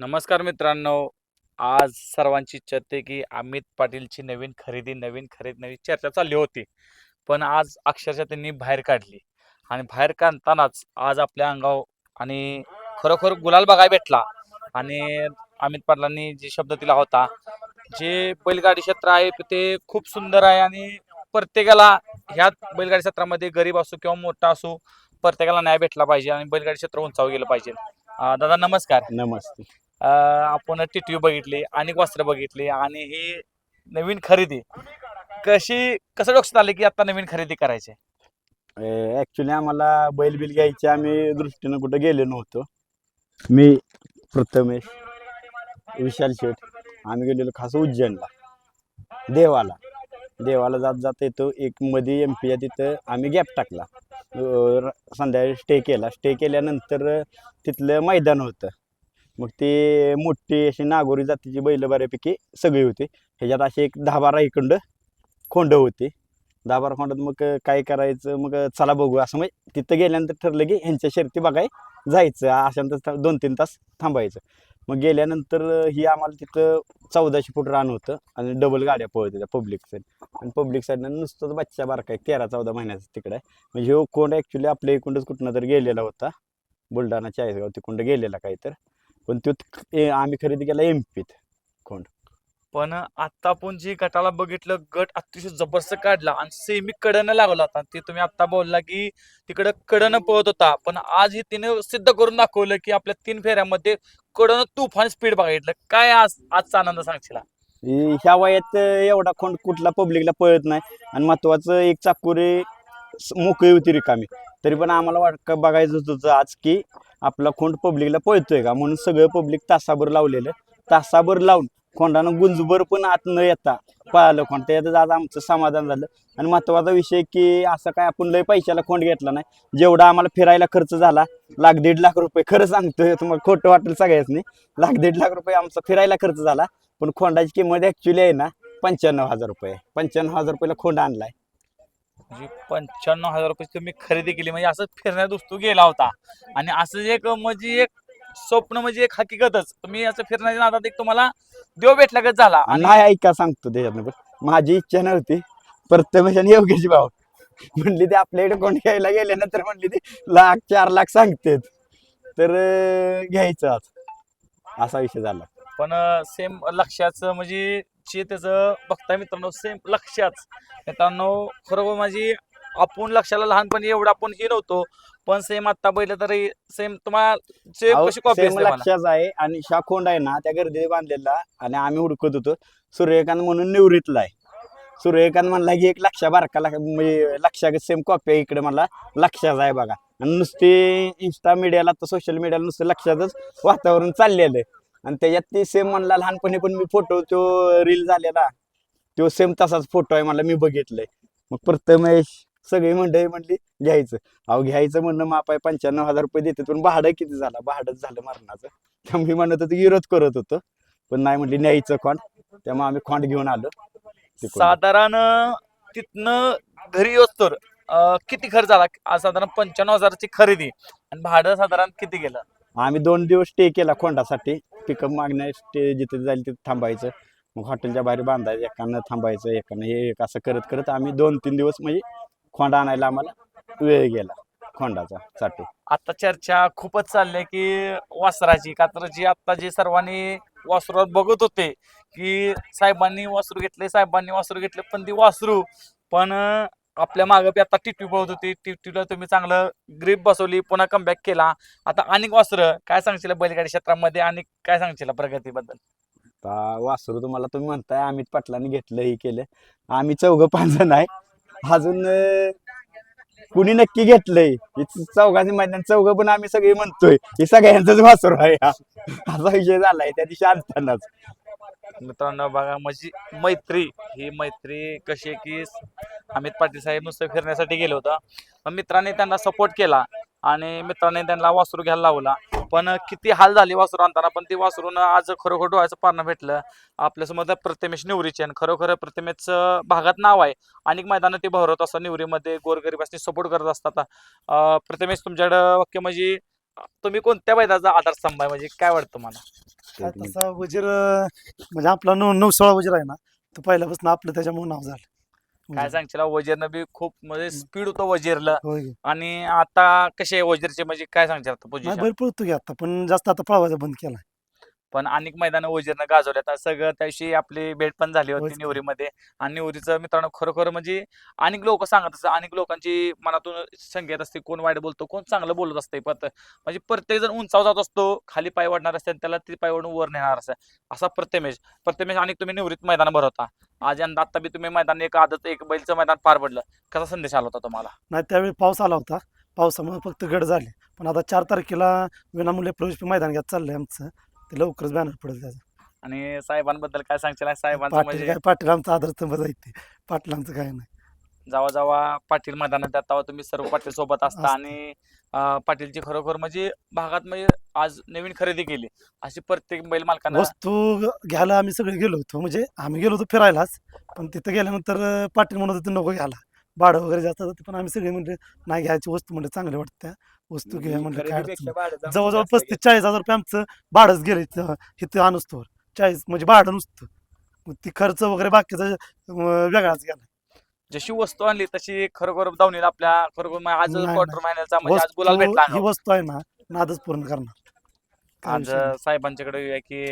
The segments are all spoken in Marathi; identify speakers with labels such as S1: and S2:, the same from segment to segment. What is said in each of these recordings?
S1: नमस्कार मित्रांनो. आज सर्वांची इच्छा होती की अमित पाटीलची नवीन खरेदी नवीन खरेदी नवीन चर्चा चालली होती. पण आज अक्षरशः त्यांनी बाहेर काढली. आणि बाहेर काढतानाच आज आपल्या अंगावर आणि खरोखर गुलाल बघायला भेटला. आणि अमित पाटलांनी जे शब्द दिला होता जे बैलगाडी क्षेत्र आहे ते खूप सुंदर आहे आणि प्रत्येकाला ह्या बैलगाडी क्षेत्रामध्ये गरीब असो किंवा मोठा असो प्रत्येकाला न्याय भेटला पाहिजे आणि बैलगाडी क्षेत्र उंचावं गेलं पाहिजे. अं, दादा नमस्कार.
S2: नमस्ते.
S1: आपण टिटवी बघितली अनेक वस्त्र बघितली आणि ही नवीन खरेदी. कशी कसं लक्षात आलं की आता नवीन खरेदी करायची?
S2: ऍक्च्युली आम्हाला बैल बिल घ्यायची आम्ही दृष्टीनं कुठं गेलो नव्हतो. मी प्रथमेश विशाल शेठ आम्ही गेलेलो खास उज्जैनला देवाला. देवाला जात जात येतो एक मध्ये एम पी तिथं आम्ही गॅप टाकला. संध्याकाळी स्टे केला. स्टे केल्यानंतर तिथलं मैदान होतं. मग ते मोठी अशी नागोरी जातीची बैल बऱ्यापैकी सगळी होती. ह्याच्यात असे एक दहा बारा एकंड खोंड होती. दहा बारा खोंडात मग काय करायचं? मग चला बघू. असं म्हणजे तिथं गेल्यानंतर ठरलं की ह्यांच्या शर्ती बघाय जायचं. अशांत दोन तीन तास थांबायचं. मग गेल्यानंतर ही आम्हाला तिथं चौदाशे फूट रान होतं आणि डबल गाड्या पळत होत्या पब्लिक साईड आणि पब्लिक साईडनं नुसतंच बच्चा बारका आहे. तेरा चौदा महिन्याचा तिकडे आहे. म्हणजे हो कोंड ॲक्च्युली आपल्या एकूणच कुठनं तर गेलेला होता. बुलढाणा चाळीसगाव हो, तिकडं गेलेला काही तर पण तो ए- आम्ही खरेदी केला एम पीत
S1: पण आता आपण जी गटाला बघितलं गट अतिशय जबरदस्त काढला आणि सेमी कडनं लागला होता. ते तुम्ही आता बोलला की तिकडं कडनं पळत होता. पण आज हे तिने सिद्ध करून दाखवलं की आपल्या तीन फेऱ्यामध्ये कडनं तुफान स्पीड बघितलं. काय आज आजचा आनंद सांगशील
S2: ह्या वयात एवढा खोंड कुठला पब्लिकला पळत नाही. आणि महत्वाचं एक चाकोरी मोकळी होती रिकामी. तरी पण आम्हाला वाट बघायचं होतं आज की आपला खोंड पब्लिकला पळतोय का? म्हणून सगळं पब्लिक तासाभर लावलेलं तासाभर लावून खोंडानं गुंजभर पण आत न येता पळालं खोंड. त्याच्यात आज आमचं समाधान झालं. आणि महत्त्वाचा विषय की असं काय आपण लय पैशाला खोंड घेतला नाही. जेवढा आम्हाला फिरायला खर्च झाला लाख दीड लाख रुपये खरं सांगतोय तुम्हाला खोटं वाटेल सगळ्याच नाही. लाख दीड लाख रुपये आमचा फिरायला खर्च झाला पण खोंडाची किंमत ॲक्च्युली आहे ना पंच्याण्णव हजार रुपये. पंच्याण्णव हजार रुपयाला खोंड आणलाय.
S1: म्हणजे पंच्याण्णव हजार रुपये तुम्ही खरेदी केली. म्हणजे असं फिरण्यात वस्तू गेला होता. आणि असं एक म्हणजे एक स्वप्न म्हणजे एक हकीकतच. तुम्ही असं फिरण्याच्या नादात एक तुम्हाला देव भेटल्यागत झाला.
S2: आणि नाही ऐका सांगतो त्याच्यातनं पण. माझी इच्छा नव्हती. प्रथमेश योगेश भाऊ. म्हणली ते आपल्याकडे कोण घ्यायला गेल्यानंतर म्हणली ते लाख चार लाख सांगतेत. तर घ्यायचं आज. असा विषय झाला.
S1: पण सेम लक्ष्याचं म्हणजे जे त्याचं बघताय मित्रांनो सेम लक्ष्याच मित्रांनो खरोखर माझी आपण लक्षाला लहानपणी एवढं आपण हे नव्हतो पण सेम आता पहिलं तरी सेम तुम्हाला कशी कॉपी
S2: लक्षाच आहे आणि शा खोंड आहे ना त्या गर्दीत बांधलेला आणि आम्ही हुडकत होतो. सूर्यकांत म्हणून निवृत्तला आहे. सूर्यकांत म्हणला की एक लक्षा बारका म्हणजे लक्षागत सेम कॉपी आहे इकडे मला लक्षाच आहे बघा. आणि नुसते इंस्टा मीडियाला तर सोशल मीडियाला नुसतं लक्षातच वातावरण चाललेलं आहे. आणि त्याच्यात ते सेम म्हणला लहानपणी पण मी फोटो तो रील झालेला. तो सेम तसाच फोटो आहे मला मी बघितलंय. मग प्रथमेश सगळी मंडळी म्हणली घ्यायचं. अहो घ्यायचं म्हणणं माप आहे पंच्याण्णव हजार रुपये देते पण भाडं किती झालं? भाडंच झालं मरणाचं. त्यामुळे मी म्हणत होतो विरोध करत होतो. पण नाही म्हटली न्यायचं खोंड त्यामुळे आम्ही खोंड घेऊन आलो.
S1: साधारण तिथनं घरी येतोर किती खर्च झाला? साधारण पंच्याण्णव हजारची खरेदी. आणि भाडं साधारण किती गेलं?
S2: आम्ही दोन दिवस स्टे केला खोंडासाठी. पिकअप मागण्या स्टे जिथे जाईल तिथे थांबायचं. मग हॉटेलच्या बाहेर बांधायचं एकानं थांबायचं एकानं हे एक असं करत करत आम्ही दोन तीन दिवस म्हणजे खोंडा आणायला आम्हाला वेळ गेला खोंडाचा साठी.
S1: आता चर्चा खूपच चालली आहे की वासराची का तर जी आता जे सर्वांनी वासरूवर बघत होते की साहेबांनी वासरू घेतले साहेबांनी वासरू घेतले पण ती वासरू पण आपल्या मागे बी आता टिटवी पळत होती. टिटवीला तुम्ही चांगलं ग्रीप बसवली पुन्हा कमबॅक केला. आता अनेक वासरं काय सांगशील बैलगाडी क्षेत्रामध्ये? आणि काय सांगशील प्रगतीबद्दल?
S2: आता वासरू तुम्हाला तुम्ही म्हणताय अमित पाटलांनी घेतलं हे केलं. आम्ही चौघं पाच जण आहे अजून कुणी नक्की घेतलंय? चौघांनी मैदान चौघं पण आम्ही सगळे म्हणतोय हे सगळ्यांचंच वासरू आहे. हा. असा विषय झालाय त्या दिवशी आणतानाच
S1: मित्रांनो बघा माझी मैत्री. ही मैत्री कशी की अमित पाटील साहेब नुसतं फिरण्यासाठी गेलो होतं. पण मित्रांनी त्यांना सपोर्ट केला आणि मित्रांनी त्यांना वासरू घ्यायला लावला. पण किती हाल झाले वासरू आणताना पण ती वासरून आज खरोखर डोळ्याचं पारणं भेटलं. आपल्यासमोर प्रथमेश निवरीचे आणि खरोखर प्रथमेशचं भागात नाव आहे. अनेक मैदानं ते भरवत असतात निवरीमध्ये गोरगरीबांनी सपोर्ट करत असतात. प्रतिमेश प्रथमेश तुमच्याकडं वाक्य म्हणजे तुम्ही कोणत्या मैदानाचा आधारस्तंभ आहे? म्हणजे काय वाटतं मला
S3: तसा वजीर म्हणजे आपला नऊ नऊ सोळा वजीर आहे ना तो पहिल्यापासून आपलं त्याच्यामुळे नाव झालं.
S1: काय
S3: वजीर.
S1: सांगशील? वजीरनं बी खूप म्हणजे स्पीड होतं वजीरला.
S3: होय की.
S1: आणि आता कसे वजीरचे? म्हणजे काय सांगशील आता
S3: नाही
S1: पोझिशन
S3: बैल पळतो की आता पण जास्त आता पळवायचा बंद केला
S1: पण अनेक मैदान वजीरनं गाजवल्यात. आज सगळं त्याशी आपली भेट पण झाली होती
S3: की.
S1: निवरीमध्ये. आणि निवरीचं मित्रांनो खरोखर म्हणजे अनेक लोक सांगत असतात. अनेक लोकांची मनातून संकेत असते कोण वाईट बोलतो कोण चांगलं बोलत असते पण म्हणजे प्रत्येक जण उंचाव जात असतो खाली पाय वाढणार असते आणि त्याला ती पाय वाढून वर नेणार असते. असा प्रत्यमेश प्रत्यमेश अनेक तुम्ही निवृत्त मैदान भरवता. आज आणि आता बी तुम्ही मैदान एक आदत एक बैलचं मैदान पार पडलं. कसा संदेश आला होता तुम्हाला?
S3: नाही त्यावेळी पाऊस आला होता. पावसामुळे फक्त गड झाले. पण आता चार तारखेला विनामूल्य प्रवेश मैदान घ्यायचं चाललंय आमचं. ते लवकरच बॅनर पडेल त्याचं.
S1: आणि साहेबांबद्दल काय सांगशील? साहेबांचं
S3: पाटील
S1: म्हणजे
S3: काय पाटील आमचा आदर स्तंभ जायते पाटलांचं काय नाही.
S1: जेव्हा जेव्हा पाटील मैदानात येतात तेव्हा तुम्ही सर्व पाटील सोबत असता
S3: असतो.
S1: आणि अं, पाटीलची खरोखर म्हणजे भागात म्हणजे आज नवीन खरेदी केली. अशी प्रत्येक बैल मालकांना
S3: वस्तू घ्यायला आम्ही सगळे गेलो होतो. म्हणजे आम्ही गेलो होतो फिरायलाच. पण तिथं गेल्यानंतर अं, पाटील म्हणत होते नको घ्यायला. भाडं वगैरे जास्त जातं पण आम्ही सगळे म्हणजे नाही घ्यायची वस्तू म्हणजे चांगल्या वाटत्या. वस्तू घेऊया म्हणजे काय अडचण नाही. जवळजवळ पस्तीस चाळीस हजार रुपये आमचं भाडंच गेले इथं इथं आणूस्तोवर चाळीस म्हणजे भाडं नुसतं. मग ती खर्च वगैरे बाकीचा अं, वेगळाच गेला.
S1: जशी वस्तू आणली तशी खरोखर दावणीला आपल्या खरोखर मग आज
S3: नाही,
S1: क्वार्टर महिन्याचा म्हणजे आज
S3: वस्तू
S1: भेटला
S3: ही. वस्तू आहे ना नादच पूर्ण करणार. काय
S1: आज
S3: विषय नाही.
S1: साहेबांच्याकडे येऊया की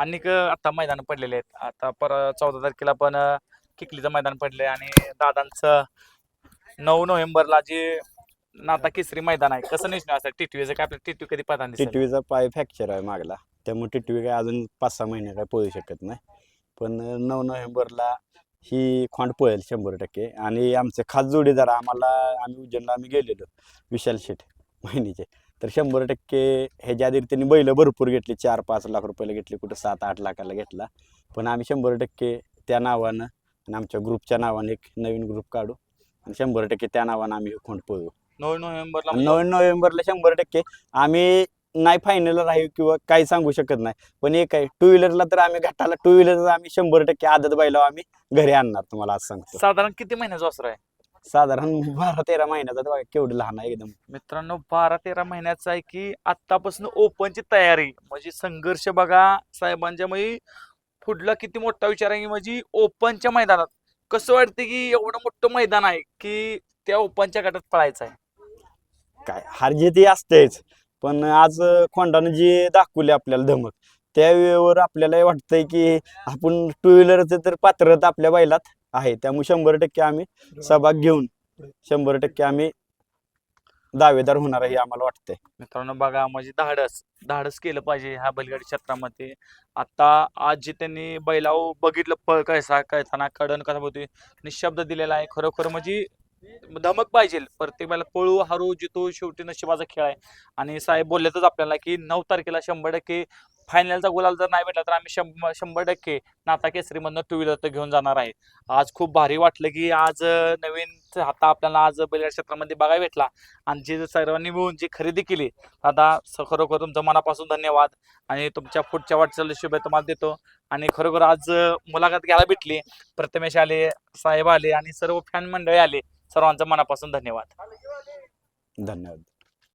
S1: अनेक आता मैदान पडलेले आहेत. आता पर चौदा तारखेला पण किकलीचं मैदान पडले आणि दादांचं नऊ नोव्हेंबरला जे नाता केसरी मैदान आहे कसं निश्चित असतं टिटवीचं काय आपलं टिटवी कधी पता नाही
S2: टिटवीचा पाय फ्रॅक्चर आहे मागला. त्यामुळे टिटवी काय अजून पाच सहा महिने काय पळू शकत नाही. पण नऊ नोव्हेंबरला ही खोंड पळेल शंभर टक्के. आणि आमचे खास जोडीदार आम्हाला आम्ही उज्जैनला आम्ही गेलेलो. विशाल शेठ महिनीचे. तर शंभर टक्के ह्याच्या आधी त्यांनी बैलं भरपूर घेतली. चार पाच लाख रुपयाला घेतली कुठं सात आठ लाखाला घेतला. पण आम्ही शंभर टक्के त्या नावानं आणि आमच्या ग्रुपच्या नावानं एक नवीन ग्रुप काढू आणि शंभर टक्के त्या नावानं आम्ही खोंड पळू
S1: नऊ नोव्हेंबरला
S2: नऊ नोव्हेंबरला शंभर टक्के आम्ही नाही फायनल राहील किंवा काही सांगू शकत नाही. पण एक आहे टू व्हीलरला तर आम्ही घाटाला टू व्हीलर आम्ही शंभर टक्के आदत बैलाव आम्ही घरी आणणार तुम्हाला आज सांगतो.
S1: साधारण किती महिन्याचा वासर आहे?
S2: साधारण बारा तेरा महिन्याचा बघा केवढं लहान आहे एकदम.
S1: मित्रांनो बारा तेरा महिन्याचा आहे की आतापासून ओपनची तयारी. म्हणजे संघर्ष बघा साहेबांच्या म्हणजे पुढला किती मोठा विचार आहे की म्हणजे ओपनच्या मैदानात. कसं वाटतं की एवढं मोठं मैदान आहे की त्या ओपनच्या गटात पळायचं आहे?
S2: काय हारजीत ही असतेच. पण आज खोंडानं जी दाखवली आपल्याला धमक त्या वेळेवर आपल्याला वाटतंय की आपण टू व्हीलरचं तर पात्रता आपल्या बैलात आहे. त्यामुळे शंभर टक्के आम्ही सहभाग घेऊन शंभर टक्के आम्ही दावेदार होणार आहे आम्हाला वाटतंय.
S1: मित्रांनो बघा म्हणजे धाडस धाडस केलं पाहिजे ह्या बैलगाडी क्षेत्रामध्ये. आता आज जे त्यांनी बैलाव बघितलं पळ कैसा कळताना कडन कसा होती निशब्द दिलेला आहे. खरोखर म्हणजे धमक पाहिजे. प्रत्येक वेळेला पळू हरू जितू शेवटी नशिबाचा खेळ आहे. आणि साहेब बोलल्यातच आपल्याला की नऊ तारखेला शंभर टक्के फायनलचा गुलाल जर नाही भेटला तर आम्ही शंभर शंभर टक्के नाता केसरीमधनं टू व्हीलर तर घेऊन जाणार आहे. आज खूप भारी वाटलं की आज नवीन आता आपल्याला आज बैलगाड क्षेत्रामध्ये बघायला भेटला. आणि जे सर्वांनी मिळून जी खरेदी केली दादा खरोखर तुमचं मनापासून धन्यवाद. आणि तुमच्या पुढच्या वाटचाल शुभे तुम्हाला देतो. आणि खरोखर आज मुलाखत घ्यायला भेटली. प्रथमेश आले साहेब आले आणि सर्व फॅन मंडळी आले. सर्वांचं मनापासून धन्यवाद.
S2: धन्यवाद.